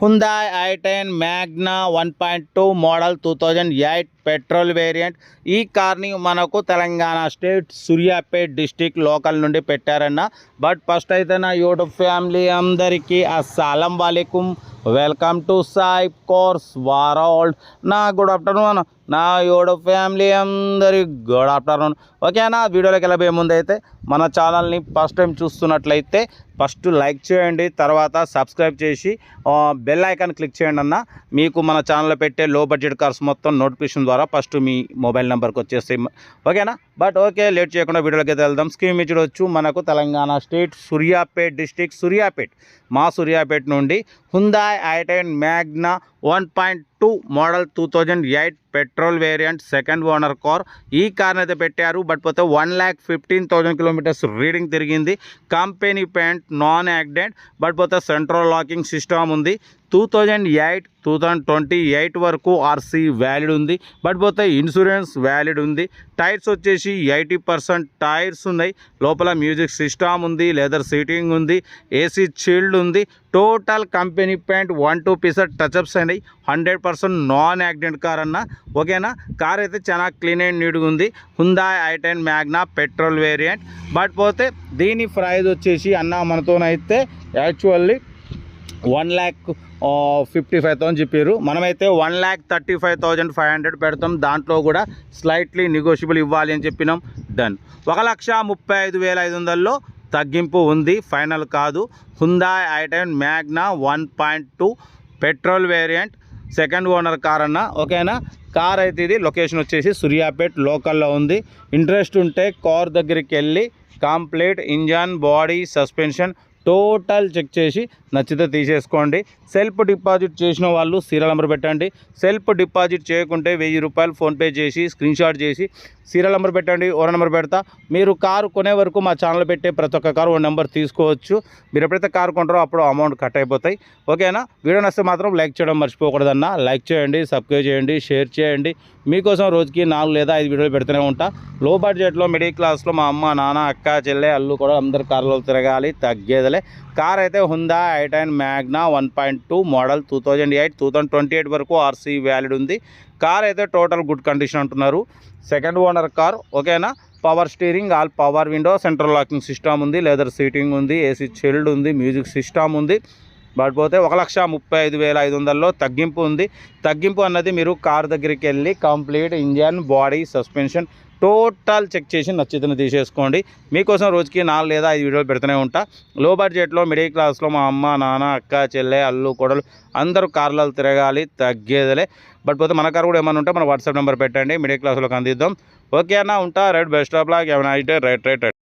Hyundai I ten Magna one point two model two thousand eight petrol variant ఈ కార్ని మనకు Telangana state Suryapet district local నుండి పెట్టారన్న. But first అయితే నా యూట్యూబ్ ఫ్యామిలీ అందరికీ అస్సలం వాలేకుం. Welcome to Sai cars world నా గుడ్ ఆఫ్టర్నూన్ నా యూట్యూబ్ ఫ్యామిలీ అందరి గుడ్ ఆఫ్టర్నూన్ ఓకేనా వీడియోలోకి వెళ్ళబోయే ముందు అయితే మన ఛానల్ని ఫస్ట్ టైం చూస్తున్నట్లయితే ఫస్ట్ లైక్ చేయండి తర్వాత సబ్స్క్రైబ్ చేసి బెల్ ఐకాన్ క్లిక్ చేయండి అన్న. మీకు మన ఛానల్లో పెట్టే లో బడ్జెట్ కార్స్ మొత్తం నోటిఫికేషన్ ద్వారా ఫస్ట్ మీ మొబైల్ నెంబర్కి వచ్చేస్తాయి. ఓకేనా బట్ ఓకే లేట్ చేయకుండా వీడియోలోకి అయితే వెళ్దాం. స్కీమ్ ఇచ్చి మనకు తెలంగాణ స్టేట్ సూర్యాపేట్ డిస్టిక్ సూర్యాపేట్ మా సూర్యాపేట్ నుండి Hyundai i ten Magna 1.2 model 2008 petrol variant second owner car. ఈ కార్ని అయితే పెట్టారు బట్ పోతే one lakh fifteen thousand kilometres reading తిరిగింది. Company paint non accident but పోతే సెంట్రల్ లాకింగ్ సిస్టమ్ ఉంది. Two thousand eight two thousand twenty eight వరకు RC valid ఉంది. బట్ పోతే ఇన్సూరెన్స్ వ్యాలిడ్ ఉంది. టైర్స్ వచ్చేసి ఎయిటీ పర్సెంట్ టైర్స్ ఉన్నాయి. లోపల మ్యూజిక్ సిస్టమ్ ఉంది లెదర్ సీటింగ్ ఉంది ఏసీ చీల్డ్ ఉంది. Total company paint one two pieces touch ups and అయినాయి hundred percent non accident car అన్న. ఓకేనా? కార్ అయితే చాలా క్లీన్ అండ్ నీట్గా ఉంది. Hyundai I ten Magna petrol variant but పోతే దీని ప్రైజ్ వచ్చేసి అన్న మనతోనైతే actually one lakh fifty five thousand చెప్పారు. మనమైతే one lakh thirty five thousand five hundred పెడతాం. దాంట్లో కూడా స్లైట్లీ నెగోషియబుల్ ఇవ్వాలి అని చెప్పినాం. డన్ ఒక లక్ష ముప్పై ఐదు వేల ఐదు వందల్లో తగ్గింపు ఉంది. ఫైనల్ కాదు. Hyundai I ten Magna one point two petrol variant second owner car అన్న ఓకేనా? కార్ అయితే ఇది. లొకేషన్ వచ్చేసి సూర్యాపేట్ లోకల్లో ఉంది. ఇంట్రెస్ట్ ఉంటే కార్ దగ్గరికి వెళ్ళి complete engine body suspension total check చేసి నచ్చితే తీసేసుకోండి. సెల్ఫ్ డిపాజిట్ చేసిన వాళ్ళు సీరియల్ నెంబర్ పెట్టండి. సెల్ఫ్ డిపాజిట్ చేయకుంటే వెయ్యి రూపాయలు ఫోన్పే చేసి స్క్రీన్షాట్ చేసి సీరియల్ నెంబర్ పెట్టండి ఓనర్ నెంబర్ పెడతా. మీరు కారు కొనే వరకు మా ఛానల్ పెట్టే ప్రతి ఒక్క కారు ఓ నెంబర్ తీసుకోవచ్చు. మీరు ఎప్పుడైతే కారు కొంటారో అప్పుడు అమౌంట్ కట్ అయిపోతాయి. ఓకేనా? వీడియో నచ్చితే మాత్రం లైక్ చేయడం మర్చిపోకూడదన్నా. లైక్ చేయండి సబ్స్క్రైబ్ చేయండి షేర్ చేయండి. మీకోసం రోజుకి నాలుగు లేదా ఐదు వీడియోలు పెడుతూనే ఉంటా. లో బడ్జెట్లో మిడిల్ క్లాస్లో మా అమ్మ నాన్న అక్క చెల్లె అల్లు కూడా అందరు కార్లో తిరగాలి. తగ్గేదలే. కార్ అయితే Hyundai I ten Magna one point two model two thousand eight two thousand twenty eight వరకు ఆర్సీ వ్యాలిడ్ ఉంది. కార్ అయితే టోటల్ గుడ్ కండిషన్ అంటున్నారు. సెకండ్ ఓనర్ కార్ ఓకేనా? Power steering all power window central locking system ఉంది leather seating ఉంది AC chilled ఉంది music system ఉంది. But పోతే ఒక లక్ష ముప్పై ఐదు వేల ఐదు వందల్లో తగ్గింపు ఉంది. తగ్గింపు అన్నది మీరు కార్ దగ్గరికి వెళ్ళి complete engine body suspension total check చేసి నచ్చితను తీసేసుకోండి. మీకోసం రోజుకి నాలుగు లేదా ఐదు వీడియోలు పెడుతూనే ఉంటా. లో బడ్జెట్లో మిడిల్ క్లాస్లో మా అమ్మ నాన్న అక్క చెల్లె అల్లు కొడలు అందరూ కార్లలో తిరగాలి తగ్గేదలే. బట్ పోతే మన కారు కూడా ఏమైనా ఉంటే మన వాట్సాప్ నెంబర్ పెట్టండి. మిడిల్ క్లాస్లోకి అందిద్దాం. ఓకే అన్న ఉంటా. Right best of luck. ఏమైనా అయితే రైట్ రైట్ రైట్.